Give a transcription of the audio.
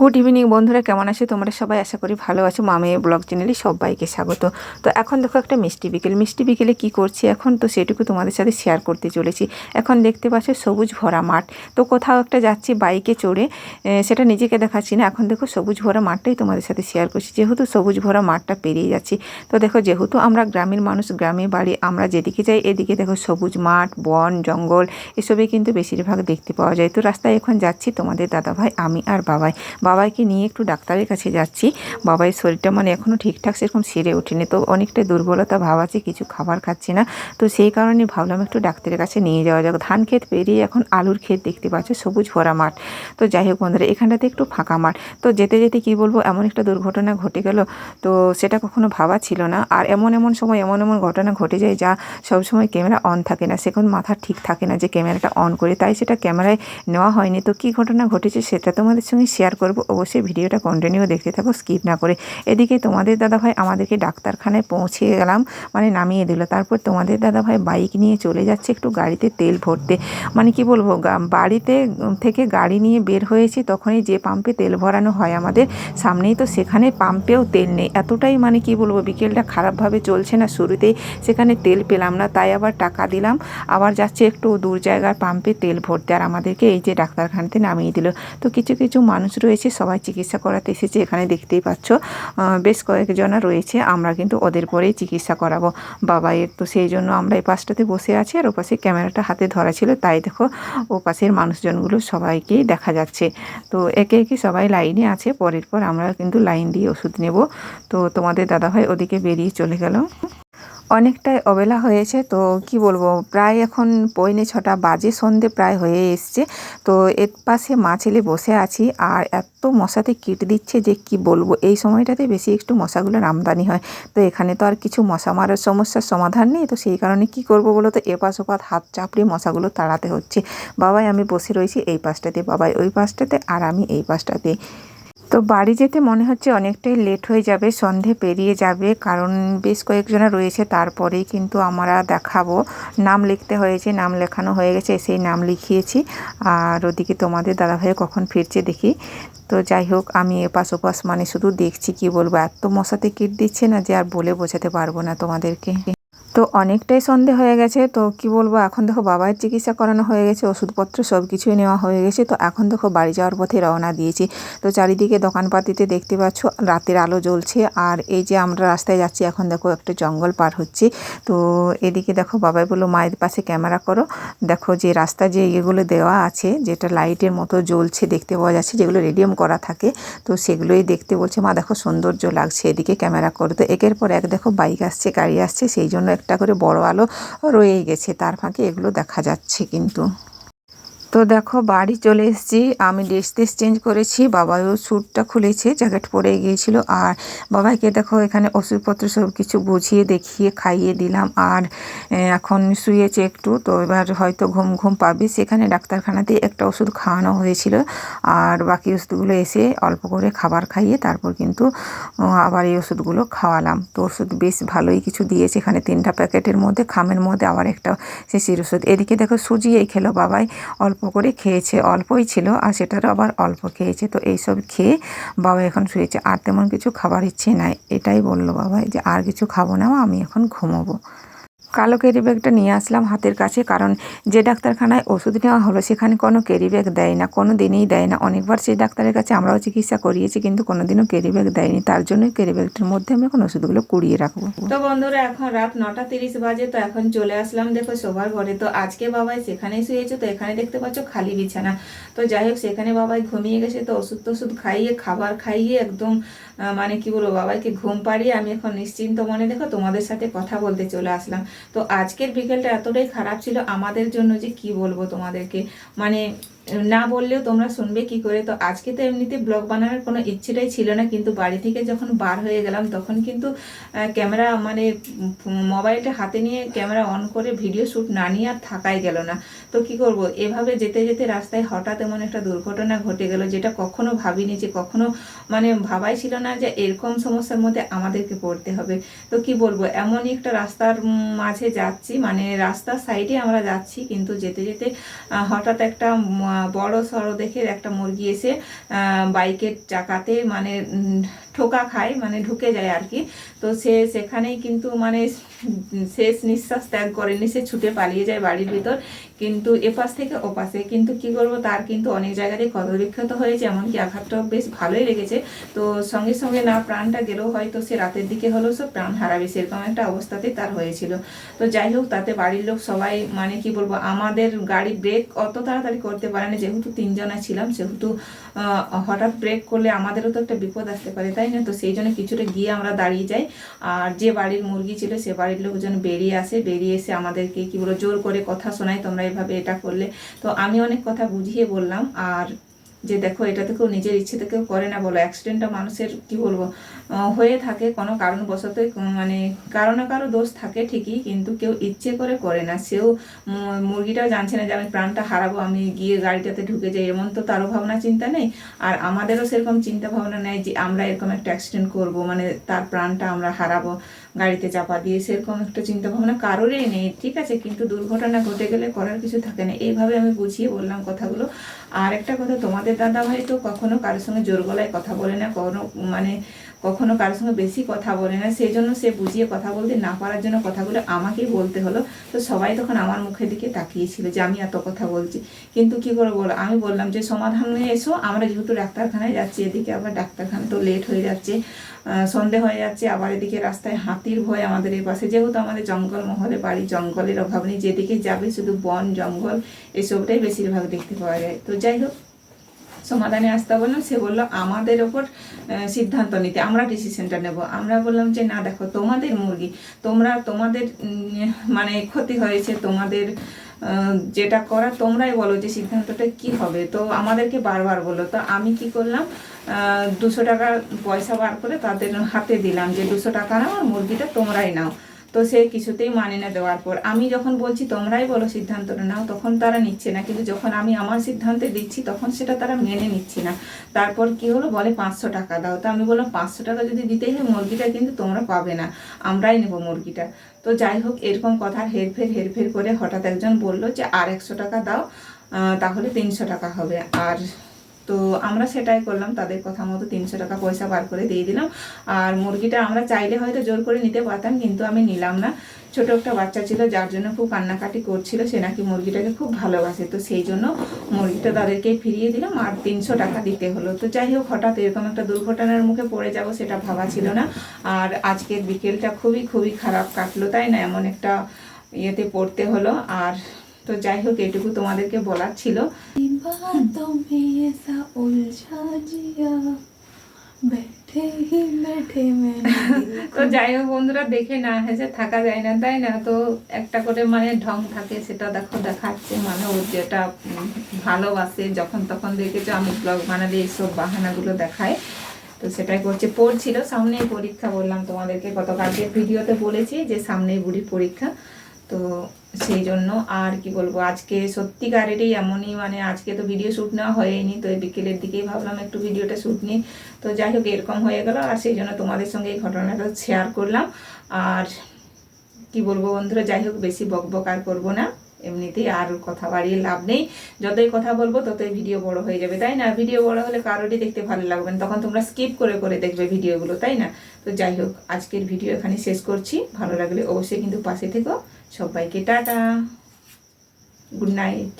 Good evening বন্ধুরা, কেমন আছে? তোমরা সবাই আশা করি ভালো আছো। মামে ব্লগ চ্যানেলে সবাইকে স্বাগত। তো এখন দেখো একটা মিষ্টি বিকেল। মিষ্টি বিকেলে কি করছি এখন? তো সেটুকু তোমাদের সাথে শেয়ার করতে চলেছি। এখন দেখতে পাচ্ছ সবুজ ভরা মাঠ। তো কোথাও একটা যাচ্ছি বাইকে চড়ে। সেটা নিজেকে দেখাচ্ছি না। এখন দেখো সবুজ ভরা মাঠটাই তোমাদের সাথে শেয়ার করছি। যেহেতু সবুজ ভরা মাঠটা পেরিয়ে যাচ্ছি। তো দেখো যেহেতু আমরা গ্রামের মানুষ, গ্রামে বাড়ি, আমরা যেদিকে যাই এদিকে দেখো সবুজ মাঠ, বন, জঙ্গল, এসবই কিন্তু বেশিরভাগ দেখতে পাওয়া যায়। তো রাস্তায় এখন যাচ্ছি তোমাদের দাদাভাই, আমি আর বাবাই। বাবাইকে নিয়ে একটু ডাক্তারের কাছে যাচ্ছি। বাবাই শরীরটা মানে এখনও ঠিকঠাক সেরকম সেরে ওঠেনি। তো অনেকটা দুর্বলতা ভাব আছে, কিছু খাবার খাচ্ছি না। তো সেই কারণে ভাবলাম একটু ডাক্তারের কাছে নিয়ে যাওয়া যাক। ধান ক্ষেত পেরিয়ে এখন আলুর ক্ষেত দেখতে পাচ্ছ, সবুজ ভরা মাঠ। তো যাই হোক বন্ধুরা, এখানটাতে একটু ফাঁকা মাঠ। তো যেতে যেতে কি বলব, এমন একটা দুর্ঘটনা ঘটে গেল। তো সেটা কখনো ভাবা ছিল না। আর এমন এমন সময়, এমন এমন ঘটনা ঘটে যায় যা সবসময় ক্যামেরা অন থাকে না। সেখন মাথা ঠিক থাকে না যে ক্যামেরাটা অন করে, তাই সেটা ক্যামেরায় নেওয়া হয়নি। তো কী ঘটনা ঘটেছে সেটা তোমাদের সঙ্গে শেয়ার করব। অবশ্যই ভিডিওটা কন্টিনিউ দেখতে থাকো স্কিপ না করে। এদিকে তোমাদের দাদাভাই আমাদেরকে ডাক্তারখানায় পৌঁছে গেলাম মানে নামিয়ে দিল। তারপর তোমাদের দাদাভাই বাইক নিয়ে চলে যাচ্ছে একটু গাড়িতে তেল ভরতে। মানে কি বলব বাড়িতে থেকে গাড়ি নিয়ে বের হয়েছি, তখনই যে পাম্পে তেল ভরানো হয় আমাদের, সামনেই তো সেখানে পাম্পেও তেল নেই। এতটাই মানে কি বলব, বিকেলটা খারাপভাবে চলছে না শুরুতেই, সেখানে তেল পেলাম না, তাই আবার টাকা দিলাম। আবার যাচ্ছে একটু দূর জায়গার পাম্পে তেল ভরতে, আর আমাদেরকে এই যে ডাক্তারখানাতে নামিয়ে দিল। তো কিছু কিছু মানুষ রয়েছে সবাই চিকিৎসা করাতে এসেছে, এখানে দেখতেই পাচ্ছ। বেশ কয়েকজনা রয়েছে, আমরা কিন্তু ওদের পরেই চিকিৎসা করাবো। বাবাইয়ের তো সেই জন্য আমরা এই পাশটাতে বসে আছি, আর ও পাশে ক্যামেরাটা হাতে ধরা ছিল, তাই দেখো ও পাশের মানুষজনগুলো সবাইকেই দেখা যাচ্ছে। তো একে একে সবাই লাইনে আছে, পরের পর আমরা কিন্তু লাইন দিয়ে ওষুধ নেব। তো তোমাদের দাদাভাই ওদিকে বেরিয়ে চলে গেল। অনেকটাই অবেলা হয়েছে। তো কি বলব, প্রায় এখন পৌনে ছটা বাজে সন্ধে প্রায় হয়ে এসছে। তো এর পাশে মা ছেলে বসে আছি আর এত মশাতে কিট দিচ্ছে যে কি বলব, এই সময়টাতে বেশি একটু মশাগুলোর আমদানি হয়। তো এখানে তো আর কিছু মশা মারার সমস্যার সমাধান নেই। তো সেই কারণে কি করব বলো তো, এপাশ ওপাশ হাত চাপড়ে মশাগুলো তাড়াতে হচ্ছে। বাবাই আমি বসে রয়েছি এই পাশটাতে, বাবাই ওই পাশটাতে আর আমি এই পাশটাতে। তো বাড়ি যেতে মনে হচ্ছে অনেকটাই লেট হয়ে যাবে, সন্ধে পেরিয়ে যাবে, কারণ বেশ কয়েকজনা রয়েছে, তারপরেই কিন্তু আমরা দেখাবো। নাম লিখতে হয়েছে, নাম লেখানো হয়ে গেছে সেই নাম লিখিয়েছি। আর ওদিকে তোমাদের দাদাভাই কখন ফিরছে দেখি। তো যাই হোক, আমি এপাশ ওপাশ মানে শুধু দেখছি কি বলব, এত মশাতে কিট দিচ্ছে না যে আর বলে বোঝাতে পারব না তোমাদেরকে। তো অনেকটাই সন্ধে হয়ে গেছে। তো কি বলব, এখন দেখো বাবার চিকিৎসা করানো হয়ে গেছে, ওষুধপত্র সব কিছুই নেওয়া হয়ে গেছে। তো এখন দেখো বাড়ি যাওয়ার পথে রওনা দিয়েছি। তো চারিদিকে দোকানপাতিতে দেখতে পাচ্ছ, রাতের আলো জ্বলছে। আর এই যে আমরা রাস্তায় যাচ্ছি, এখন দেখো একটা জঙ্গল পার হচ্ছি। তো এদিকে দেখো বাবাই বলল মায়ের পাশে ক্যামেরা করো। দেখো যে রাস্তা যে ইয়েগুলো দেওয়া আছে, যেটা লাইটের মতো জ্বলছে, দেখতে পাওয়া যাচ্ছে যেগুলো রেডিয়াম করা থাকে, তো সেগুলোই দেখতে বলছে, মা, দেখো সৌন্দর্য লাগছে এদিকে ক্যামেরা করো তো একের পর এক দেখো বাইক আসছে, গাড়ি আসছে, সেই জন্য একটা করে বড় আলো রয়েই গেছে। তার ফাঁকে এগুলো দেখা যাচ্ছে কিন্তু। তো দেখো, বাড়ি চলে এসেছি। আমি ড্রেস টেস চেঞ্জ করেছি। বাবাও স্যুটটা খুলেছে জ্যাকেট পরে গিয়েছিল। আর বাবাকে দেখো, এখানে ওষুধপত্র সব কিছু বুঝিয়ে দেখিয়ে খাইয়ে দিলাম। আর এখন শুয়েছে একটু, তো এবার হয়তো ঘুম ঘুম পাবে। সেখানে ডাক্তারখানাতে একটা ওষুধ খাওয়ানো হয়েছিল। আর বাকি ওষুধগুলো এসে অল্প করে খাবার খাইয়ে তারপর কিন্তু আবার এই ওষুধগুলো খাওয়ালাম। তো ওষুধ বেশ ভালোই কিছু দিয়েছে। এখানে তিনটা প্যাকেটের মধ্যে, খামের মধ্যে আবার একটা শিশির ওষুধ। এদিকে দেখো সুজি এই খেলো বাবাই। অল্প করে খেয়েছে, অল্পই ছিল আর সেটারও আবার অল্প খেয়েছে। তো এইসব খেয়ে বাবা এখন শুয়েছে আর তেমন কিছু খাবার ইচ্ছে নাই। এটাই বলল বাবা যে, আর কিছু খাব না আমি এখন ঘুমোবো। কালো ব্যাগটা নিয়ে আসলাম হাতের কাছে, কারণ যে ডাক্তারখানায় ওষুধ নেওয়া হলো সেখানে কোনো ব্যাগ দেয় না, কোনো দিনই দেয় না। অনেকবার সেই ডাক্তারের কাছে আমরাও চিকিৎসা করিয়েছি, কিন্তু কোনো দিনও ব্যাগ দেয়নি। তার জন্যই ব্যাগটার মধ্যে আমি এখন ওষুধগুলো কুড়িয়ে রাখব। তো বন্ধুরা, এখন রাত নটা তিরিশ বাজে, তো এখন চলে আসলাম দেখো সবার ঘরে। তো আজকে বাবাই সেখানেই শুয়েছে, তো এখানে দেখতে পাচ্ছ খালি বিছানা। তো যাই হোক, সেখানে বাবাই ঘুমিয়ে গেছে, তো ওষুধ টষুধ খাইয়ে, খাবার খাইয়ে একদম মানে কি বলব, বাবাইকে ঘুম পাড়িয়ে আমি এখন নিশ্চিন্ত মনে দেখো তোমাদের সাথে কথা বলতে চলে আসলাম। তো আজকের বিকেলটা এতটাই খারাপ ছিল আমাদের জন্য যে কি বলব তোমাদেরকে? মানে না বললেও তোমরা শুনবে কি করে। তো আজকে তো এমনিতে ব্লগ বানানোর কোনো ইচ্ছেটাই ছিল না, কিন্তু বাড়ি থেকে যখন বার হয়ে গেলাম তখন কিন্তু ক্যামেরা মানে মোবাইলটা হাতে নিয়ে ক্যামেরা অন করে ভিডিও শ্যুট না নিয়ে আর থাকাই গেল না। তো কি করব, এভাবে যেতে যেতে রাস্তায় হঠাৎ এমন একটা দুর্ঘটনা ঘটে গেল যেটা কখনো ভাবিনি যে, কখনো মানে ভাবাই ছিল না যে এরকম সমস্যার মধ্যে আমাদেরকে পড়তে হবে। তো কি বলব, এমনই একটা রাস্তার মাঝে যাচ্ছি মানে রাস্তার সাইডে আমরা যাচ্ছি, কিন্তু যেতে যেতে হঠাৎ একটা বড় সড় দেখে একটা মুরগি এসে বাইকের চাকাতে মানে ঠোকা খায় মানে ঢুকে যায় আর কি তো সে সেখানেই কিন্তু মানে শেষ নিঃশ্বাস ত্যাগ করেনি, সে ছুটে পালিয়ে যায় বাড়ির ভিতর, কিন্তু এপাশ থেকে ওপাশে। কিন্তু কি করব, তার কিন্তু অনেক জায়গাতেই ক্ষতবিক্ষত হয়েছে, এমনকি আঘাতটাও বেশ ভালোই লেগেছে। তো সঙ্গে সঙ্গে না, প্রাণটা গেলেও হয়তো সে রাতের দিকে হলেও সব প্রাণ হারাবে, সেরকম একটা অবস্থাতেই তার হয়েছিল। তো যাই হোক, তাতে বাড়ির লোক সবাই মানে কি বলব, আমাদের গাড়ি ব্রেক অত তাড়াতাড়ি করতে পারে না যেহেতু তিনজনা ছিলাম, সেহেতু হঠাৎ ব্রেক করলে আমাদেরও তো একটা বিপদ আসতে পারে, তাই না? তো সেই জন্য কিছুটা গিয়ে আমরা দাঁড়িয়ে যাই। আর যে বাড়ির মুরগি ছিল, সে বাড়ির লোকজন বেরিয়ে আসে, বেরিয়ে এসে আমাদেরকে কী বলো জোর করে কথা শোনায়, তোমরা এভাবে এটা করলে। তো আমি অনেক কথা বুঝিয়ে বললাম। আর যে দেখো, এটা তো কেউ নিজের ইচ্ছে থেকেও করে না বলো অ্যাক্সিডেন্টটা মানুষের, কি বলব হয়ে থাকে, কোনো কারণবশত মানে কারও না কারও দোষ থাকে ঠিকই, কিন্তু কেউ ইচ্ছে করে করে না। সেও মুরগিটাও জানছে না যে আমি প্রাণটা হারাবো, আমি গিয়ে গাড়িটাতে ঢুকে যাই, এমন তো তারও ভাবনা, চিন্তা নেই। আর আমাদেরও সেরকম চিন্তা ভাবনা নেই যে আমরা এরকম একটা অ্যাক্সিডেন্ট করব মানে তার প্রাণটা আমরা হারাবো, গাড়িতে চাপা দিয়ে, সেরকম একটা চিন্তা ভাবনা কারোরই নেই, ঠিক আছে? কিন্তু দুর্ঘটনা ঘটে গেলে করার কিছু থাকে না। এইভাবে আমি বুঝিয়ে বললাম কথাগুলো। আর একটা কথা, তোমাদের দাদা ভাই তো কখনো কারোর সঙ্গে জোর গলায় কথা বলে না, কোনো মানে কখনো কারোর সঙ্গে বেশি কথা বলে না। সেই জন্য সে বুঝিয়ে কথা বলতে না পারার জন্য কথাগুলো আমাকেই বলতে হলো। তো সবাই তখন আমার মুখের দিকে তাকিয়েছিল যে আমি এত কথা বলছি। কিন্তু কি করে বলো? আমি বললাম যে, সমাধান নিয়ে এসো। আমরা যেহেতু ডাক্তারখানায় যাচ্ছি, এদিকে আবার ডাক্তারখানা তো লেট হয়ে যাচ্ছে সন্ধে হয়ে যাচ্ছে। আবার এদিকে রাস্তায় হাতির ভয় আমাদের এই পাশে। যেহেতু আমাদের জঙ্গল মহলে বাড়ি, জঙ্গলের অভাব নেই। যেদিকে যাবে শুধু বন, জঙ্গল, এসবটাই বেশিরভাগ দেখতে পাওয়া যায়। তো যাই হোক সমাধানে আসতে বললাম, সে বলল, আমাদের ওপর সিদ্ধান্ত নিতে, আমরা ডিসিশনটা নেব। আমরা বললাম যে, না, দেখো, তোমাদের মুরগি, তোমরা, তোমাদের মানে ক্ষতি হয়েছে, তোমাদের যেটা করা তোমরাই বলো যে, সিদ্ধান্তটা কি হবে। তো আমাদেরকে বারবার বলো তো আমি কি করলাম দুশো টাকা পয়সা বার করে তাদের হাতে দিলাম যে, দুশো টাকা নাও আর মুরগিটা তোমরাই নাও। তো সে কিছুতেই মানে না দেওয়ার পর আমি যখন বলছি, তোমরাই বলো সিদ্ধান্তটা নাও, তখন তারা নিচ্ছে না। কিন্তু যখন আমি আমার সিদ্ধান্তে দিচ্ছি, তখন সেটা তারা মেনে নিচ্ছে না। তারপর কি হলো? বলে, পাঁচশো টাকা দাও। তো আমি বললাম, পাঁচশো টাকা যদি দিতেই হয়, মুরগিটা কিন্তু তোমরা পাবে না। আমরাই নেব মুরগিটা। তো যাই হোক, এরকম কথা হেরফের হেরফের করে হঠাৎ একজন বলল যে, আর একশো টাকা দাও তাহলে তিনশো টাকা হবে। আর তো আমরা সেটাই করলাম, তাদের কথা মতো তিনশো টাকা পয়সা বার করে দিয়ে দিলাম। আর মুরগিটা আমরা চাইলে হয়তো জোর করে নিতে পারতাম, কিন্তু আমি নিলাম না। ছোট একটা বাচ্চা ছিল, যার জন্য খুব কান্নাকাটি করছিল, সে নাকি মুরগিটাকে খুব ভালোবাসে। তো সেই জন্য মুরগিটা তাদেরকে ফিরিয়ে দিলাম, আর তিনশো টাকা দিতে হলো। তো যাই হোক, হঠাৎ এরকম একটা দুর্ঘটনার মুখে পড়ে যাব সেটা ভাবা ছিল না। আর আজকের বিকেলটা খুবই খুবই খারাপ কাটলো, তাই না? এমন একটা ইয়েতে পড়তে হলো। আর তো যাই হোক এটুকু তোমাদেরকে বলার ছিল। তো যাই হোক বন্ধুরা দেখে না হেসে থাকা যায় না তাই না? তো একটা করে মানে ঢং থাকে সেটা দেখো দেখাচ্ছে মানে ওর যেটা ভালোবাসে যখন তখন দেখেছ আমি ব্লগ বানালে এইসব বাহানাগুলো দেখায়। তো সেটাই করছে পড়ছিল সামনেই পরীক্ষা বললাম তোমাদেরকে গতকালকে ভিডিওতে বলেছি যে সামনেই বুড়ি পরীক্ষা। তো সেই জন্য আর কি বলব, আজকে সত্যিকারেরই এমনই মানে আজকে তো ভিডিও শ্যুট নেওয়া হয়নি তো এই বিকেলের দিকেই ভাবলাম একটু ভিডিওটা শ্যুট নিই। তো যাই হোক, এরকম হয়ে গেল আর সেই জন্য তোমাদের সঙ্গে এই ঘটনাটা শেয়ার করলাম। আর কি বলব বন্ধুরা, যাই হোক, বেশি বক বক করব না। এমনিতেই আর কথা বাড়িয়ে লাভ নেই। যতই কথা বলব, ততই ভিডিও বড় হয়ে যাবে, তাই না? ভিডিও বড় হলে কারোরই দেখতে ভালো লাগবে না। তখন তোমরা স্কিপ করে করে দেখবে ভিডিওগুলো তাই না? তো যাই হোক, আজকের ভিডিও এখানে শেষ করছি। ভালো লাগলে অবশ্যই কিন্তু পাশে থেকো। সবাইকে টাটা। Good night.